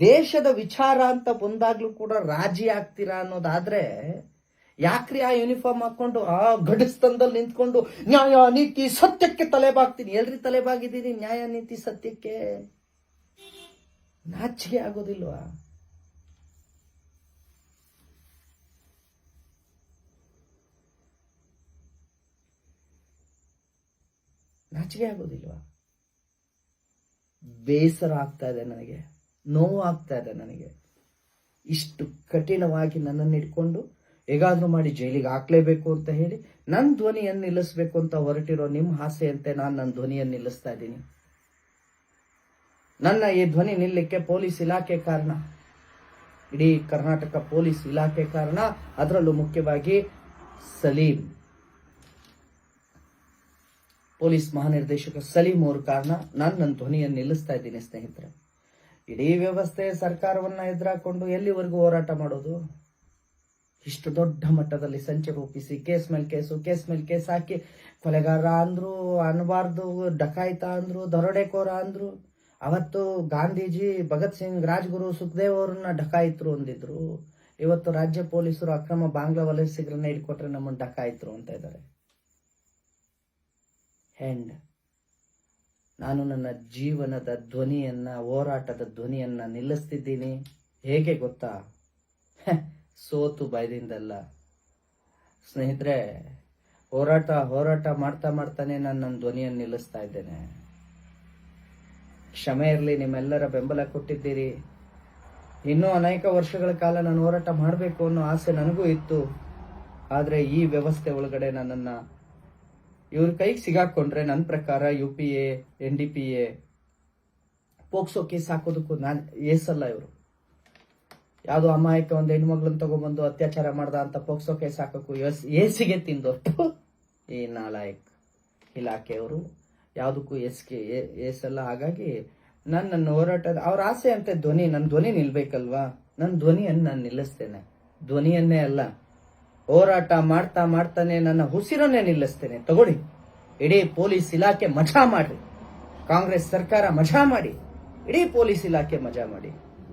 ದೇಶದ ವಿಚಾರ ಅಂತ ಬಂದಾಗ್ಲೂ ಕೂಡ ರಾಜಿ ಆಗ್ತೀರಾ ಅನ್ನೋದಾದ್ರೆ ಯಾಕ್ರಿ ಆ ಯೂನಿಫಾರ್ಮ್ ಹಾಕೊಂಡು ಆ ಗಡಿಸ್ತಂದಲ್ಲಿ ನಿಂತ್ಕೊಂಡು ನ್ಯಾಯ ನೀತಿ ಸತ್ಯಕ್ಕೆ ತಲೆಬಾಗ್ತೀನಿ ಎಲ್ರಿ ತಲೆಬಾಗಿದ್ದೀನಿ ನ್ಯಾಯ ನೀತಿ ಸತ್ಯಕ್ಕೆ? ನಾಚಿಕೆ ಆಗೋದಿಲ್ವಾ? ನಾಚಿಕೆ ಆಗೋದಿಲ್ವಾ? ಬೇಸರ ಆಗ್ತಾ ಇದೆ ನನಗೆ, ನೋವು ಆಗ್ತಾ ಇದೆ ನನಗೆ. ಇಷ್ಟು ಕಠಿಣವಾಗಿ ನನ್ನನ್ನು ಇಟ್ಕೊಂಡು ಹೇಗಾದ್ರೂ ಮಾಡಿ ಜೈಲಿಗೆ ಹಾಕ್ಲೇಬೇಕು ಅಂತ ಹೇಳಿ ನನ್ನ ಧ್ವನಿಯನ್ನು ನಿಲ್ಲಿಸ್ಬೇಕು ಅಂತ ಹೊರಟಿರೋ ನಿಮ್ಮ ಆಸೆಯಂತೆ ನಾನು ನನ್ನ ಧ್ವನಿಯನ್ನು ನಿಲ್ಲಿಸ್ತಾ ಇದ್ದೀನಿ. ನನ್ನ ಈ ಧ್ವನಿ ನಿಲ್ಲಕ್ಕೆ ಪೊಲೀಸ್ ಇಲಾಖೆ ಕಾರಣ. ಇಡೀ ಕರ್ನಾಟಕ ಪೊಲೀಸ್ ಇಲಾಖೆ ಕಾರಣ. ಅದರಲ್ಲೂ ಮುಖ್ಯವಾಗಿ ಸಲೀಂ. ಪೊಲೀಸ್ ಮಹಾನಿರ್ದೇಶಕ ಸಲೀಂ ಅವ್ರ ಕಾರಣ ನಾನು ನನ್ನ ಧ್ವನಿಯನ್ನು ನಿಲ್ಲಿಸ್ತಾ ಇದ್ದೀನಿ ಸ್ನೇಹಿತರೆ. ಇಡೀ ವ್ಯವಸ್ಥೆ ಸರ್ಕಾರವನ್ನ ಎದುರಾಕೊಂಡು ಎಲ್ಲಿವರೆಗೂ ಹೋರಾಟ ಮಾಡೋದು? ಇಷ್ಟು ದೊಡ್ಡ ಮಟ್ಟದಲ್ಲಿ ಸಂಚೆ ರೂಪಿಸಿ, ಕೇಸ್ ಮೇಲೆ ಕೇಸು, ಕೇಸ್ ಮೇಲೆ ಕೇಸ್ ಹಾಕಿ ಕೊಲೆಗಾರ ಅಂದ್ರು, ಅನ್ಬಾರ್ದು, ಡಕಾಯಿತ ಅಂದ್ರು, ದರೋಡೆಕೋರ ಅಂದ್ರು. ಅವತ್ತು ಗಾಂಧೀಜಿ, ಭಗತ್ ಸಿಂಗ್, ರಾಜ್ಗುರು ಸುಖದೇವ್ ಅವ್ರನ್ನ ಡಕಾಯಿತರು ಅಂದಿದ್ರು. ಇವತ್ತು ರಾಜ್ಯ ಪೊಲೀಸರು ಅಕ್ರಮ ಬಾಂಗ್ಲಾ ವಲಸಿಗರನ್ನ ಹಿಡ್ಕೊಟ್ರೆ ನಮ್ಮನ್ನು ಡಕಾಯಿತರು ಅಂತ ಇದ್ದಾರೆ. ಹೆಂಡ್ ನಾನು ನನ್ನ ಜೀವನದ ಧ್ವನಿಯನ್ನ, ಹೋರಾಟದ ಧ್ವನಿಯನ್ನ ನಿಲ್ಲಿಸ್ತಿದ್ದೀನಿ. ಹೇಗೆ ಗೊತ್ತಾ? ಸೋತು ಭಯದಿಂದಲ್ಲ. ಸ್ನೇಹಿತರೆ, ಹೋರಾಟ ಹೋರಾಟ ಮಾಡ್ತಾ ಮಾಡ್ತಾನೆ ನಾನು ನನ್ನ ಧ್ವನಿಯನ್ನು ನಿಲ್ಲಿಸ್ತಾ ಇದ್ದೇನೆ. ಕ್ಷಮೆ ಇರಲಿ, ನಿಮ್ಮೆಲ್ಲರ ಬೆಂಬಲ ಕೊಟ್ಟಿದ್ದೀರಿ. ಇನ್ನೂ ಅನೇಕ ವರ್ಷಗಳ ಕಾಲ ನಾನು ಹೋರಾಟ ಮಾಡಬೇಕು ಅನ್ನೋ ಆಸೆ ನನಗೂ ಇತ್ತು. ಆದರೆ ಈ ವ್ಯವಸ್ಥೆ ಒಳಗಡೆ ನನ್ನನ್ನು ಇವ್ರ ಕೈಗೆ ಸಿಗಾಕೊಂಡ್ರೆ ನನ್ನ ಪ್ರಕಾರ U P A, N D P A, POCSO case ಹಾಕೋದಕ್ಕೂ ನಾನು ಏಸಲ್ಲ ಇವರು. ಯಾವುದೋ ಅಮಾಯಕ ಒಂದು ಹೆಣ್ಮಗ್ಳನ್ನ ತಗೊಂಡ್ಬಂದು ಅತ್ಯಾಚಾರ ಮಾಡ್ದ ಅಂತ ಪೋಕ್ಸೋ ಕೇಸ್ ಹಾಕಕ್ಕೂ ಎಸ್ ಏಸಿಗೆ ತಿಂದೊಟ್ಟು ಈ ನಾಲಾಯಕ್ ಇಲಾಖೆಯವರು ಯಾವುದಕ್ಕೂ ಎಸ್ಗೆ ಏಸಲ್ಲ. ಹಾಗಾಗಿ ನಾನು ನನ್ನ ಹೋರಾಟದ ಅವ್ರ ಆಸೆ ಅಂತ ಧ್ವನಿ ನನ್ನ ಧ್ವನಿ ನಿಲ್ಬೇಕಲ್ವಾ? ನನ್ನ ಧ್ವನಿಯನ್ನು ನಾನು ನಿಲ್ಲಿಸ್ತೇನೆ. ಧ್ವನಿಯನ್ನೇ ಅಲ್ಲ. ಹೋರಾಟ ಮಾಡ್ತಾ ಮಾಡ್ತಾನೆ ನನ್ನ ಉಸಿರನ್ನೇ ನಿಲ್ಲಿಸ್ತೇನೆ. ತಗೊಳ್ಳಿ. ಇಡೀ ಪೊಲೀಸ್ ಇಲಾಖೆ ಮಜಾ ಮಾಡ್ರಿ. ಕಾಂಗ್ರೆಸ್ ಸರ್ಕಾರ ಮಜಾ ಮಾಡಿ. ಇಡೀ ಪೊಲೀಸ್ ಇಲಾಖೆ ಮಜಾ ಮಾಡಿ.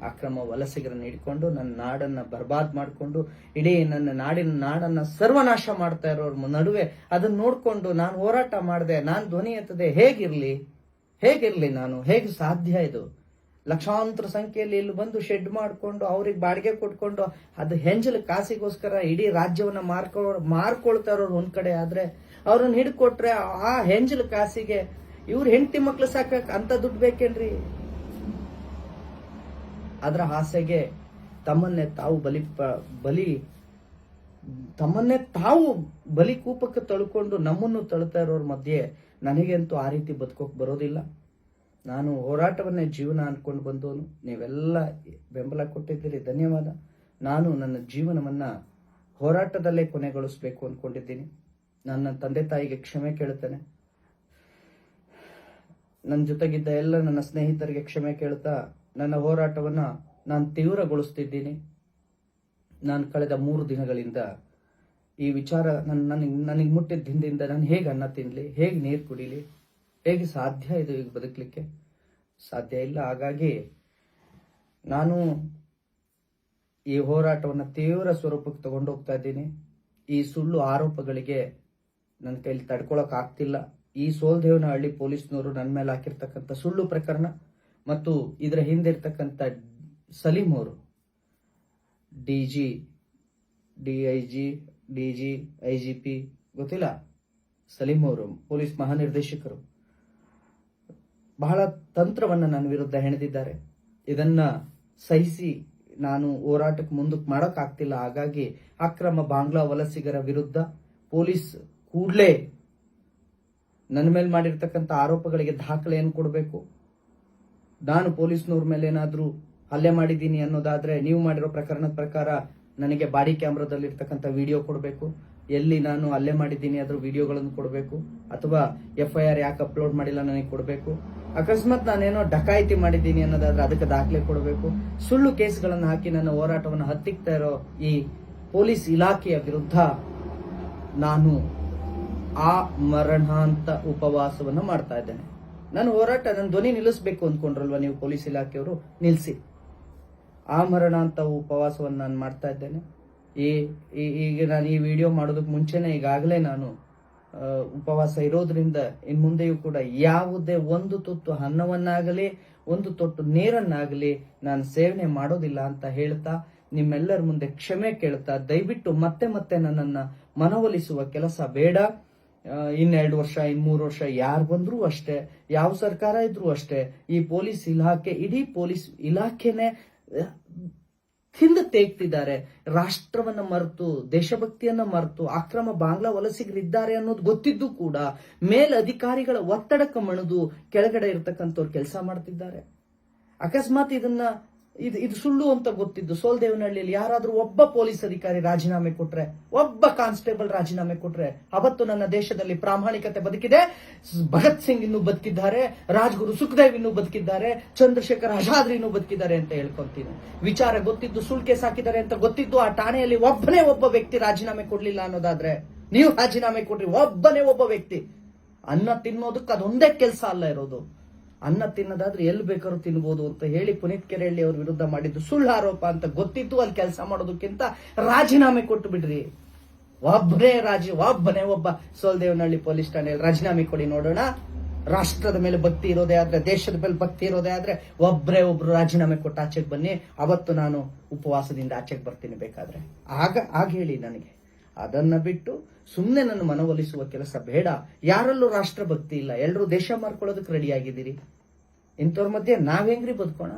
ಅಕ್ರಮ ವಲಸಿಗರನ್ನು ಹಿಡ್ಕೊಂಡು, ನನ್ನ ನಾಡನ್ನ ಬರ್ಬಾದ್ ಮಾಡಿಕೊಂಡು, ಇಡೀ ನನ್ನ ನಾಡಿನ ನಾಡನ್ನ ಸರ್ವನಾಶ ಮಾಡ್ತಾ ಇರೋರ ನಡುವೆ ಅದನ್ನ ನೋಡಿಕೊಂಡು ನಾನು ಹೋರಾಟ ಮಾಡಿದೆ, ನಾನು ಧ್ವನಿ ಎತ್ತದೆ, ಹೇಗಿರ್ಲಿ? ಹೇಗಿರ್ಲಿ ನಾನು? ಹೇಗೆ ಸಾಧ್ಯ ಇದು? ಲಕ್ಷಾಂತರ ಸಂಖ್ಯೆಯಲ್ಲಿ ಇಲ್ಲಿ ಬಂದು ಶೆಡ್ ಮಾಡಿಕೊಂಡು ಅವ್ರಿಗೆ ಬಾಡಿಗೆ ಕೊಟ್ಕೊಂಡು ಅದು ಹೆಂಜಲು ಕಾಸಿಗೋಸ್ಕರ ಇಡೀ ರಾಜ್ಯವನ್ನ ಮಾರ್ಕೊ, ಮಾರ್ಕೊಳ್ತಾ ಇರೋರು ಒಂದ್ ಕಡೆ ಆದ್ರೆ ಅವ್ರನ್ನ ಹಿಡ್ಕೊಟ್ರೆ ಆ ಹೆಂಜಲು ಕಾಸಿಗೆ ಇವ್ರ ಹೆಂಡತಿ ಮಕ್ಳು ಸಾಕಕ್ ಅಂತ ದುಡ್ಡು ಬೇಕೇನ್ರಿ? ಅದರ ಆಸೆಗೆ ತಮ್ಮನ್ನೇ ತಾವು ಬಲಿ ಬಲಿ, ತಮ್ಮನ್ನೇ ತಾವು ಬಲಿ ಕೂಪಕ್ಕೆ ತಳ್ಕೊಂಡು ನಮ್ಮನ್ನು ತಳ್ತಾ ಇರೋರ ಮಧ್ಯೆ ನನಗಂತೂ ಆ ರೀತಿ ಬದುಕೋಕ್ ಬರೋದಿಲ್ಲ. ನಾನು ಹೋರಾಟವನ್ನೇ ಜೀವನ ಅಂದ್ಕೊಂಡು ಬಂದವನು. ನೀವೆಲ್ಲ ಬೆಂಬಲ ಕೊಟ್ಟಿದ್ದೀರಿ, ಧನ್ಯವಾದ. ನಾನು ನನ್ನ ಜೀವನವನ್ನ ಹೋರಾಟದಲ್ಲೇ ಕೊನೆಗೊಳಿಸಬೇಕು ಅಂದ್ಕೊಂಡಿದ್ದೀನಿ ನನ್ನ ತಂದೆ ತಾಯಿಗೆ ಕ್ಷಮೆ ಕೇಳುತ್ತೇನೆ. ನನ್ನ ಜೊತೆಗಿದ್ದ ಎಲ್ಲ ನನ್ನ ಸ್ನೇಹಿತರಿಗೆ ಕ್ಷಮೆ ಕೇಳ್ತಾ ನನ್ನ ಹೋರಾಟವನ್ನ ನಾನು ತೀವ್ರಗೊಳಿಸ್ತಿದ್ದೀನಿ. ನಾನು ಕಳೆದ ಮೂರು ದಿನಗಳಿಂದ ಈ ವಿಚಾರ ನನ್ನ ನನಗೆ ನನಗೆ ಮುಟ್ಟಿದ ಹಿಂದಿಂದ ನಾನು ಹೇಗೆ ಅನ್ನ ತಿನ್ನಲಿ ಹೇಗೆ ನೀರು ಕುಡಿಲಿ ಹೇಗೆ ಸಾಧ್ಯ ಇದು ಈಗ ಬದುಕಲಿಕ್ಕೆ? ಸಾಧ್ಯ ಇಲ್ಲ. ಹಾಗಾಗಿ ನಾನು ಈ ಹೋರಾಟವನ್ನು ತೀವ್ರ ಸ್ವರೂಪಕ್ಕೆ ತಗೊಂಡು ಹೋಗ್ತಾ ಇದ್ದೀನಿ. ಈ ಸುಳ್ಳು ಆರೋಪಗಳಿಗೆ ನನ್ನ ಕೈಲಿ ತಡ್ಕೊಳಕ್ ಆಗ್ತಿಲ್ಲ. ಈ ಸೋಲ್ದೇವನಹಳ್ಳಿ ಪೊಲೀಸ್ನವರು ನನ್ನ ಮೇಲೆ ಹಾಕಿರ್ತಕ್ಕಂಥ ಸುಳ್ಳು ಪ್ರಕರಣ ಮತ್ತು ಇದರ ಹಿಂದೆ ಇರ್ತಕ್ಕಂಥ ಸಲೀಂ ಅವರು, D G, D I G, D G, I G P, ಗೊತ್ತಿಲ್ಲ ಸಲೀಂ ಅವರು ಪೊಲೀಸ್ ಮಹಾನಿರ್ದೇಶಕರು. ಬಹಳ ತಂತ್ರವನ್ನ ನನ್ನ ವಿರುದ್ಧ ಹೆಣೆದಿದ್ದಾರೆ. ಇದನ್ನ ಸಹಿಸಿ ನಾನು ಹೋರಾಟಕ್ಕೆ ಮುಂದಕ್ಕೆ ಮಾಡೋಕ್ಕಾಗ್ತಿಲ್ಲ. ಹಾಗಾಗಿ ಅಕ್ರಮ ಬಾಂಗ್ಲಾ ವಲಸಿಗರ ವಿರುದ್ಧ ಪೊಲೀಸ್ ಕೂಡಲೇ ನನ್ನ ಮೇಲೆ ಮಾಡಿರ್ತಕ್ಕಂಥ ಆರೋಪಗಳಿಗೆ ದಾಖಲೆಯನ್ನು ಕೊಡಬೇಕು. ನಾನು ಪೊಲೀಸ್ನವ್ರ ಮೇಲೆ ಏನಾದರೂ ಹಲ್ಲೆ ಮಾಡಿದ್ದೀನಿ ಅನ್ನೋದಾದ್ರೆ ನೀವು ಮಾಡಿರೋ ಪ್ರಕರಣದ ಪ್ರಕಾರ ನನಗೆ ಬಾಡಿ ಕ್ಯಾಮ್ರಾದಲ್ಲಿ ಇರ್ತಕ್ಕಂಥ ವಿಡಿಯೋ ಕೊಡಬೇಕು. ಎಲ್ಲಿ ನಾನು ಅಲ್ಲೇ ಮಾಡಿದ್ದೀನಿ ಅದ್ರ ವಿಡಿಯೋಗಳನ್ನು ಕೊಡಬೇಕು, ಅಥವಾ ಎಫ್ ಐ ಆರ್ ಯಾಕೆ ಅಪ್ಲೋಡ್ ಮಾಡಿಲ್ಲ ನನಗೆ ಕೊಡಬೇಕು. ಅಕಸ್ಮಾತ್ ನಾನೇನೋ ಡಕಾಯಿತಿ ಮಾಡಿದ್ದೀನಿ ಅನ್ನೋದಾದ್ರೆ ಅದಕ್ಕೆ ದಾಖಲೆ ಕೊಡಬೇಕು. ಸುಳ್ಳು ಕೇಸ್ಗಳನ್ನು ಹಾಕಿ ನನ್ನ ಹೋರಾಟವನ್ನು ಹತ್ತಿಕ್ತಾ ಇರೋ ಈ ಪೊಲೀಸ್ ಇಲಾಖೆಯ ವಿರುದ್ಧ ನಾನು ಆ ಮರಣಾಂತ ಉಪವಾಸವನ್ನು ಮಾಡ್ತಾ ಇದ್ದೇನೆ. ನಾನು ಹೋರಾಟ, ನನ್ನ ಧ್ವನಿ ನಿಲ್ಲಿಸಬೇಕು ಅಂದ್ಕೊಂಡ್ರಲ್ವ ನೀವು ಪೊಲೀಸ್ ಇಲಾಖೆಯವರು? ನಿಲ್ಲಿಸಿ. ಆ ಮರಣಾಂತ ಉಪವಾಸವನ್ನು ನಾನು ಮಾಡ್ತಾ ಇದ್ದೇನೆ. ಈ ಈಗ ನಾನು ಈ ವಿಡಿಯೋ ಮಾಡೋದಕ್ಕೆ ಮುಂಚೆನೆ ಈಗಾಗಲೇ ನಾನು ಉಪವಾಸ ಇರೋದ್ರಿಂದ ಇನ್ ಮುಂದೆಯೂ ಕೂಡ ಯಾವುದೇ ಒಂದು ತುತ್ತು ಅನ್ನವನ್ನಾಗಲಿ, ಒಂದು ತೊಟ್ಟು ನೀರನ್ನಾಗಲಿ ನಾನು ಸೇವನೆ ಮಾಡೋದಿಲ್ಲ ಅಂತ ಹೇಳ್ತಾ ನಿಮ್ಮೆಲ್ಲರ ಮುಂದೆ ಕ್ಷಮೆ ಕೇಳ್ತಾ ದಯವಿಟ್ಟು ಮತ್ತೆ ಮತ್ತೆ ನನ್ನನ್ನ ಮನವೊಲಿಸುವ ಕೆಲಸ ಬೇಡ. ಇನ್ನೆರಡು ವರ್ಷ, ಇನ್ ಮೂರು ವರ್ಷ ಯಾರು ಬಂದ್ರೂ ಅಷ್ಟೇ, ಯಾವ ಸರ್ಕಾರ ಇದ್ರೂ ಅಷ್ಟೇ, ಈ ಪೊಲೀಸ್ ಇಲಾಖೆ, ಇಡೀ ಪೊಲೀಸ್ ಇಲಾಖೆನೆ ಹಿಂದೆ ತೇಗ್ತಿದ್ದಾರೆ ರಾಷ್ಟ್ರವನ್ನ ಮರೆತು, ದೇಶಭಕ್ತಿಯನ್ನ ಮರೆತು, ಅಕ್ರಮ ಬಾಂಗ್ಲಾ ವಲಸಿಗರಿದ್ದಾರೆ ಅನ್ನೋದು ಗೊತ್ತಿದ್ದು ಕೂಡ ಮೇಲ್ ಅಧಿಕಾರಿಗಳ ಒತ್ತಡಕ್ಕೆ ಮಣಿದು ಕೆಳಗಡೆ ಇರತಕ್ಕಂಥವ್ರು ಕೆಲಸ ಮಾಡ್ತಿದ್ದಾರೆ. ಅಕಸ್ಮಾತ್ ಇದನ್ನ ಇದು ಇದು ಸುಳ್ಳು ಅಂತ ಗೊತ್ತಿದ್ದು ಸೋಲ್ದೇವನಹಳ್ಳಿಯಲ್ಲಿ ಯಾರಾದ್ರೂ ಒಬ್ಬ ಪೊಲೀಸ್ ಅಧಿಕಾರಿ ರಾಜೀನಾಮೆ ಕೊಟ್ರೆ, ಒಬ್ಬ ಕಾನ್ಸ್ಟೇಬಲ್ ರಾಜೀನಾಮೆ ಕೊಟ್ರೆ, ಅವತ್ತು ನನ್ನ ದೇಶದಲ್ಲಿ ಪ್ರಾಮಾಣಿಕತೆ ಬದುಕಿದೆ. ಭಗತ್ ಸಿಂಗ್ ಇನ್ನೂ ಬದುಕಿದ್ದಾರೆ, ರಾಜ್ಗುರು ಸುಖದೇವ್ ಇನ್ನೂ ಬದುಕಿದ್ದಾರೆ, ಚಂದ್ರಶೇಖರ್ ಆಜಾದ್ ಇನ್ನೂ ಬದುಕಿದ್ದಾರೆ ಅಂತ ಹೇಳ್ಕೊಂತೀನಿ ವಿಚಾರ ಗೊತ್ತಿದ್ದು ಸುಳ್ಳು ಕೇಸ್ ಹಾಕಿದ್ದಾರೆ ಅಂತ ಗೊತ್ತಿದ್ದು, ಆ ಠಾಣೆಯಲ್ಲಿ ಒಬ್ಬನೇ ಒಬ್ಬ ವ್ಯಕ್ತಿ ರಾಜೀನಾಮೆ ಕೊಡ್ಲಿಲ್ಲ ಅನ್ನೋದಾದ್ರೆ, ನೀವು ರಾಜೀನಾಮೆ ಕೊಡ್ರಿ, ಒಬ್ಬನೇ ಒಬ್ಬ ವ್ಯಕ್ತಿ. ಅನ್ನ ತಿನ್ನೋದಕ್ಕೆ ಅದೊಂದೇ ಕೆಲಸ ಅಲ್ಲ ಇರೋದು. ಅನ್ನ ತಿನ್ನೋದಾದ್ರೆ ಎಲ್ಲಿ ಬೇಕಾದ್ರೂ ತಿನ್ಬೋದು ಅಂತ ಹೇಳಿ ಪುನೀತ್ ಕೆರೆಹಳ್ಳಿ ಅವ್ರ ವಿರುದ್ಧ ಮಾಡಿದ್ದು ಸುಳ್ಳು ಆರೋಪ ಅಂತ ಗೊತ್ತಿತ್ತು, ಅಲ್ಲಿ ಕೆಲಸ ಮಾಡೋದಕ್ಕಿಂತ ರಾಜೀನಾಮೆ ಕೊಟ್ಟು ಬಿಡ್ರಿ. ಒಬ್ಬನೇ ರಾಜಿ, ಒಬ್ಬನೇ ಒಬ್ಬ ಸೋಲ್ದೇವನಹಳ್ಳಿ ಪೊಲೀಸ್ ಠಾಣೆಯಲ್ಲಿ ರಾಜೀನಾಮೆ ಕೊಡಿ ನೋಡೋಣ. ರಾಷ್ಟ್ರದ ಮೇಲೆ ಭಕ್ತಿ ಇರೋದೇ ಆದ್ರೆ, ದೇಶದ ಮೇಲೆ ಭಕ್ತಿ ಇರೋದೇ ಆದ್ರೆ ಒಬ್ಬರೇ ಒಬ್ರು ರಾಜೀನಾಮೆ ಕೊಟ್ಟು ಆಚೆಗೆ ಬನ್ನಿ. ಅವತ್ತು ನಾನು ಉಪವಾಸದಿಂದ ಆಚೆಗೆ ಬರ್ತೀನಿ ಬೇಕಾದ್ರೆ. ಆಗ ಆಗ ಹೇಳಿ ನನಗೆ. ಅದನ್ನ ಬಿಟ್ಟು ಸುಮ್ಮನೆ ನನ್ನ ಮನವೊಲಿಸುವ ಕೆಲಸ ಬೇಡ. ಯಾರಲ್ಲೂ ರಾಷ್ಟ್ರಭಕ್ತಿ ಇಲ್ಲ. ಎಲ್ಲರೂ ದೇಶ ಮಾರ್ಕೊಳ್ಳೋದಕ್ಕೆ ರೆಡಿ ಆಗಿದ್ದೀರಿ. ಇಂಥವ್ರ ಮಧ್ಯೆ ನಾವೇಂಗ್ರಿ ಬದುಕೋಣ?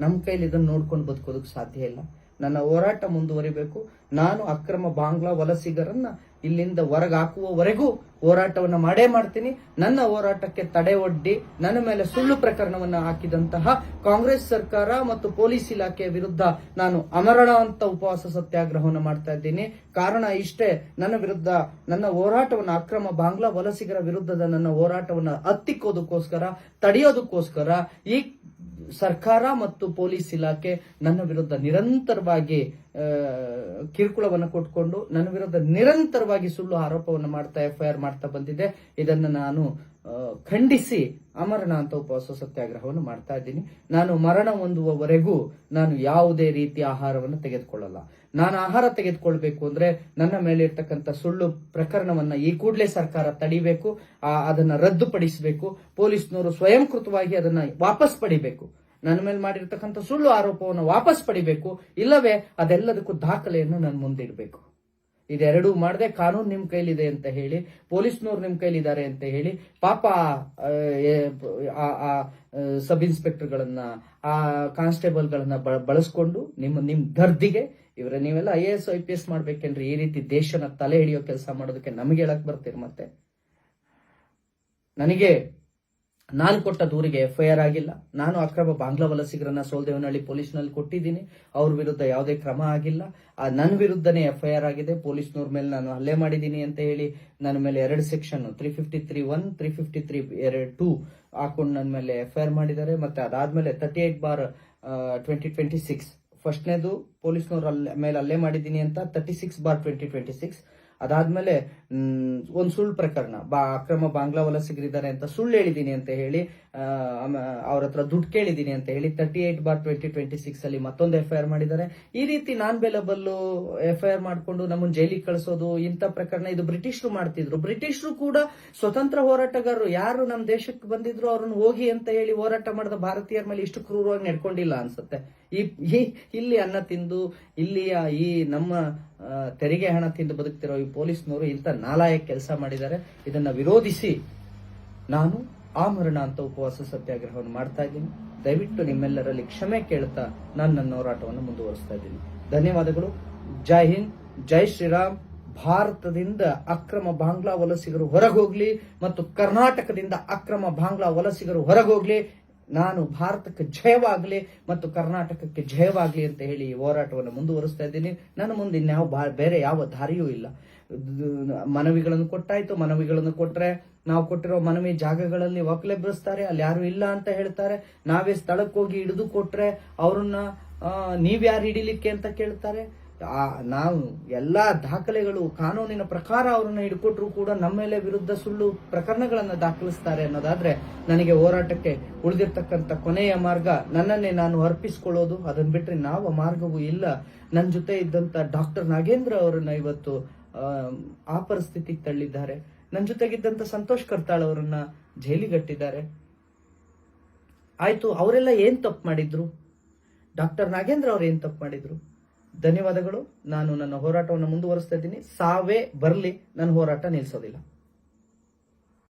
ನಮ್ಮ ಕೈಲಿ ಇದನ್ನು ನೋಡ್ಕೊಂಡು ಬದುಕೋದಕ್ಕೆ ಸಾಧ್ಯ ಇಲ್ಲ. ನನ್ನ ಹೋರಾಟ ಮುಂದುವರಿಬೇಕು. ನಾನು ಅಕ್ರಮ ಬಾಂಗ್ಲಾ ವಲಸಿಗರನ್ನ ಇಲ್ಲಿಂದ ಹೊರಗೆ ಹಾಕುವವರೆಗೂ ಹೋರಾಟವನ್ನ ಮಾಡೇ ಮಾಡ್ತೀನಿ. ನನ್ನ ಹೋರಾಟಕ್ಕೆ ತಡೆ ಒಡ್ಡಿ, ನನ್ನ ಮೇಲೆ ಸುಳ್ಳು ಪ್ರಕರಣವನ್ನು ಹಾಕಿದಂತಹ ಕಾಂಗ್ರೆಸ್ ಸರ್ಕಾರ ಮತ್ತು ಪೊಲೀಸ್ ಇಲಾಖೆಯ ವಿರುದ್ಧ ನಾನು ಅಮರಣ ಅಂತ ಉಪವಾಸ ಸತ್ಯಾಗ್ರಹವನ್ನು ಮಾಡ್ತಾ ಇದ್ದೀನಿ. ಕಾರಣ ಇಷ್ಟೇ, ನನ್ನ ವಿರುದ್ಧ ನನ್ನ ಹೋರಾಟವನ್ನು ಅಕ್ರಮ ಬಾಂಗ್ಲಾ ವಲಸಿಗರ ವಿರುದ್ಧದ ನನ್ನ ಹೋರಾಟವನ್ನು ಹತ್ತಿಕ್ಕೋದಕ್ಕೋಸ್ಕರ ತಡೆಯೋದಕ್ಕೋಸ್ಕರ ಈ ಸರ್ಕಾರ ಮತ್ತು ಪೊಲೀಸ್ ಇಲಾಖೆ ನನ್ನ ವಿರುದ್ಧ ನಿರಂತರವಾಗಿ ಕಿರುಕುಳವನ್ನು ಕೊಟ್ಕೊಂಡು ನನ್ನ ವಿರುದ್ಧ ನಿರಂತರವಾಗಿ ಸುಳ್ಳು ಆರೋಪವನ್ನು ಮಾಡ್ತಾ, ಎಫ್ಐಆರ್ ಮಾಡ್ತಾ ಬಂದಿದೆ. ಇದನ್ನು ನಾನು ಖಂಡಿಸಿ ಅಮರಣ ಅಂತ ಉಪವಾಸ ಸತ್ಯಾಗ್ರಹವನ್ನು ಮಾಡ್ತಾ ಇದ್ದೀನಿ. ನಾನು ಮರಣ ಹೊಂದುವವರೆಗೂ ನಾನು ಯಾವುದೇ ರೀತಿಯ ಆಹಾರವನ್ನು ತೆಗೆದುಕೊಳ್ಳಲ್ಲ. ನಾನು ಆಹಾರ ತೆಗೆದುಕೊಳ್ಬೇಕು ಅಂದ್ರೆ ನನ್ನ ಮೇಲೆ ಇರ್ತಕ್ಕಂಥ ಸುಳ್ಳು ಪ್ರಕರಣವನ್ನ ಈ ಕೂಡಲೇ ಸರ್ಕಾರ ತಡಿಬೇಕು. ಅದನ್ನ ರದ್ದುಪಡಿಸಬೇಕು. ಪೊಲೀಸ್ನವರು ಸ್ವಯಂಕೃತವಾಗಿ ಅದನ್ನ ವಾಪಸ್ ಪಡಿಬೇಕು. ನನ್ನ ಮೇಲೆ ಮಾಡಿರ್ತಕ್ಕಂಥ ಸುಳ್ಳು ಆರೋಪವನ್ನು ವಾಪಸ್ ಪಡಿಬೇಕು ಇಲ್ಲವೇ ಅದೆಲ್ಲದಕ್ಕೂ ದಾಖಲೆಯನ್ನು ನಾನು ಮುಂದಿಡಬೇಕು ಇದೆರಡೂ ಮಾಡದೆ ಕಾನೂನು ನಿಮ್ಮ ಕೈಲಿದೆ ಅಂತ ಹೇಳಿ ಪೊಲೀಸ್ನವ್ರು ನಿಮ್ಮ ಕೈಲಿದ್ದಾರೆ ಅಂತ ಹೇಳಿ ಪಾಪ ಆ, ಸಬ್ ಇನ್ಸ್ಪೆಕ್ಟರ್ಗಳನ್ನ ಆ ಕಾನ್ಸ್ಟೇಬಲ್ಗಳನ್ನ ಬಳಸ್ಕೊಂಡು ನಿಮ್ಮ ನಿಮ್ ದರ್ದಿಗೆ ಇವರ ನೀವೆಲ್ಲ I A S I P S ಮಾಡ್ಬೇಕೇನ್ರಿ? ಈ ರೀತಿ ದೇಶನ ತಲೆ ಹಿಡಿಯೋ ಕೆಲಸ ಮಾಡೋದಕ್ಕೆ ನಮಗೆ ಹೇಳಕ್ ಬರ್ತೀರಿ ಮತ್ತೆ? ನನಗೆ ನಾನು ಕೊಟ್ಟ ದೂರಿಗೆ ಎಫ್ಐಆರ್ ಆಗಿಲ್ಲ. ನಾನು ಅಕ್ರಮ ಬಾಂಗ್ಲಾ ವಲಸಿಗರನ್ನ ಸೋಲ್ದೇವನಹಳ್ಳಿ ಪೊಲೀಸ್ನಲ್ಲಿ ಕೊಟ್ಟಿದ್ದೀನಿ. ಅವ್ರ ವಿರುದ್ಧ ಯಾವುದೇ ಕ್ರಮ ಆಗಿಲ್ಲ. ಆ ನನ್ನ ವಿರುದ್ಧನೇ ಎಫ್ಐಆರ್ ಆಗಿದೆ. ಪೊಲೀಸ್ನವ್ರ ಮೇಲೆ ನಾನು ಹಲ್ಲೆ ಮಾಡಿದ್ದೀನಿ ಅಂತ ಹೇಳಿ ನನ್ನ ಮೇಲೆ ಎರಡು section three fifty three one, three fifty three ಎರಡು ಟೂ ಹಾಕೊಂಡು ನನ್ನ ಮೇಲೆ ಎಫ್ಐಆರ್ ಮಾಡಿದ್ದಾರೆ. ಮತ್ತೆ ಅದಾದ್ಮೇಲೆ thirty eight bar twenty twenty six ಫಸ್ಟ್ನೇದು ಪೊಲೀಸ್ನವ್ರ ಮೇಲೆ ಹಲ್ಲೆ ಮಾಡಿದ್ದೀನಿ ಅಂತ thirty six bar twenty twenty six ಅದಾದ್ಮೇಲೆ ಒಂದ್ ಸುಳ್ಳು ಪ್ರಕರಣ. ಬಾ, ಅಕ್ರಮ ಬಾಂಗ್ಲಾ ವಲಸಿಗರಿದ್ದಾರೆ ಅಂತ ಸುಳ್ಳು ಹೇಳಿದ್ದೀನಿ ಅಂತ ಹೇಳಿ ಅವ್ರ ಹತ್ರ ದುಡ್ಡು ಕೇಳಿದ್ದೀನಿ ಅಂತ ಹೇಳಿ thirty eight bar twenty twenty six ಅಲ್ಲಿ ಮತ್ತೊಂದು ಎಫ್ ಐ ಆರ್ ಮಾಡಿದ್ದಾರೆ. ಈ ರೀತಿ non bailable F I R ಮಾಡ್ಕೊಂಡು ನಮ್ಮನ್ನ ಜೈಲಿಗೆ ಕಳಿಸೋದು, ಇಂಥ ಪ್ರಕರಣ ಇದು ಬ್ರಿಟಿಷರು ಮಾಡ್ತಿದ್ರು. ಬ್ರಿಟಿಷರು ಕೂಡ ಸ್ವತಂತ್ರ ಹೋರಾಟಗಾರರು ಯಾರು ನಮ್ಮ ದೇಶಕ್ಕೆ ಬಂದಿದ್ರು ಅವ್ರನ್ನ ಹೋಗಿ ಅಂತ ಹೇಳಿ ಹೋರಾಟ ಮಾಡಿದ ಭಾರತೀಯರ ಮೇಲೆ ಇಷ್ಟು ಕ್ರೂರವಾಗಿ ನಡ್ಕೊಂಡಿಲ್ಲ ಅನ್ಸುತ್ತೆ. ಈ ಇಲ್ಲಿ ಅನ್ನ ತಿಂದು, ಇಲ್ಲಿಯ ಈ ನಮ್ಮ ತೆರಿಗೆ ಹಣ ತಿಂದು ಬದುಕ್ತಿರೋ ಈ ಪೊಲೀಸ್ನವರು ಇಂಥ ನಾಲಾಯಕ ಕೆಲಸ ಮಾಡಿದ್ದಾರೆ. ಇದನ್ನು ವಿರೋಧಿಸಿ ನಾನು ಆಮರಣ ಅಂತ ಉಪವಾಸ ಸತ್ಯಾಗ್ರಹವನ್ನು ಮಾಡ್ತಾ ಇದ್ದೀನಿ. ದಯವಿಟ್ಟು ನಿಮ್ಮೆಲ್ಲರಲ್ಲಿ ಕ್ಷಮೆ ಕೇಳ್ತಾ ನಾನು ನನ್ನ ಹೋರಾಟವನ್ನು ಮುಂದುವರಿಸ್ತಾ ಇದ್ದೀನಿ. ಧನ್ಯವಾದಗಳು. ಜೈ ಹಿಂದ್, ಜೈ ಶ್ರೀರಾಮ್. ಭಾರತದಿಂದ ಅಕ್ರಮ ಬಾಂಗ್ಲಾ ವಲಸಿಗರು ಹೊರಗೋಗ್ಲಿ ಮತ್ತು ಕರ್ನಾಟಕದಿಂದ ಅಕ್ರಮ ಬಾಂಗ್ಲಾ ವಲಸಿಗರು ಹೊರಗೋಗ್ಲಿ. ನಾನು ಭಾರತಕ್ಕೆ ಜಯವಾಗಲಿ ಮತ್ತು ಕರ್ನಾಟಕಕ್ಕೆ ಜಯವಾಗಲಿ ಅಂತ ಹೇಳಿ ಈ ಹೋರಾಟವನ್ನು ಮುಂದುವರಿಸ್ತಾ ಇದ್ದೀನಿ. ನನ್ನ ಮುಂದೆ ಇನ್ಯಾವ ಬೇರೆ ಯಾವ ದಾರಿಯೂ ಇಲ್ಲ. ಮನವಿಗಳನ್ನು ಕೊಟ್ಟಾಯ್ತು. ಮನವಿಗಳನ್ನು ಕೊಟ್ಟರೆ ನಾವು ಕೊಟ್ಟಿರೋ ಮನವಿ ಜಾಗಗಳಲ್ಲಿ ಒಕ್ಕಲೆಬ್ಬಿಸ್ತಾರೆ ಅಲ್ಲಿ ಯಾರು ಇಲ್ಲ ಅಂತ ಹೇಳ್ತಾರೆ. ನಾವೇ ಸ್ಥಳಕ್ಕೆ ಹೋಗಿ ಹಿಡಿದು ಕೊಟ್ರೆ ಅವ್ರನ್ನ ನೀವ್ಯಾರು ಹಿಡಿಲಿಕ್ಕೆ ಅಂತ ಕೇಳ್ತಾರೆ. ನಾವು ಎಲ್ಲ ದಾಖಲೆಗಳು ಕಾನೂನಿನ ಪ್ರಕಾರ ಅವರನ್ನ ಹಿಡ್ಕೊಟ್ರು ಕೂಡ ನಮ್ಮ ಮೇಲೆ ವಿರುದ್ಧ ಸುಳ್ಳು ಪ್ರಕರಣಗಳನ್ನ ದಾಖಲಿಸ್ತಾರೆ ಅನ್ನೋದಾದ್ರೆ ನನಗೆ ಹೋರಾಟಕ್ಕೆ ಉಳಿದಿರ್ತಕ್ಕಂಥ ಕೊನೆಯ ಮಾರ್ಗ ನನ್ನನ್ನೇ ನಾನು ಅರ್ಪಿಸ್ಕೊಳ್ಳೋದು. ಅದನ್ನ ಬಿಟ್ಟರೆ ಯಾವ ಮಾರ್ಗವೂ ಇಲ್ಲ. ನನ್ನ ಜೊತೆ ಇದ್ದಂತ ಡಾಕ್ಟರ್ ನಾಗೇಂದ್ರ ಅವರನ್ನ ಇವತ್ತು ಆ, ಆ ಪರಿಸ್ಥಿತಿಗೆ ತಳ್ಳಿದ್ದಾರೆ. ನನ್ನ ಜೊತೆಗಿದ್ದಂಥ ಸಂತೋಷ್ ಕರ್ತಾಳ್ ಅವರನ್ನ ಜೈಲಿಗಟ್ಟಿದ್ದಾರೆ. ಆಯ್ತು ಅವರೆಲ್ಲ ಏನ್ ತಪ್ಪು ಮಾಡಿದ್ರು? ಡಾಕ್ಟರ್ ನಾಗೇಂದ್ರ ಅವ್ರು ಏನ್ ತಪ್ಪು ಮಾಡಿದ್ರು? ಧನ್ಯವಾದಗಳು. ನಾನು ನನ್ನ ಹೋರಾಟವನ್ನು ಮುಂದುವರಿಸ್ತಾ ಇದ್ದೀನಿ. ಸಾವೇ ಬರಲಿ. ನನ್ನ ಹೋರಾಟ ನಿಲ್ಲಿಸೋದಿಲ್ಲ.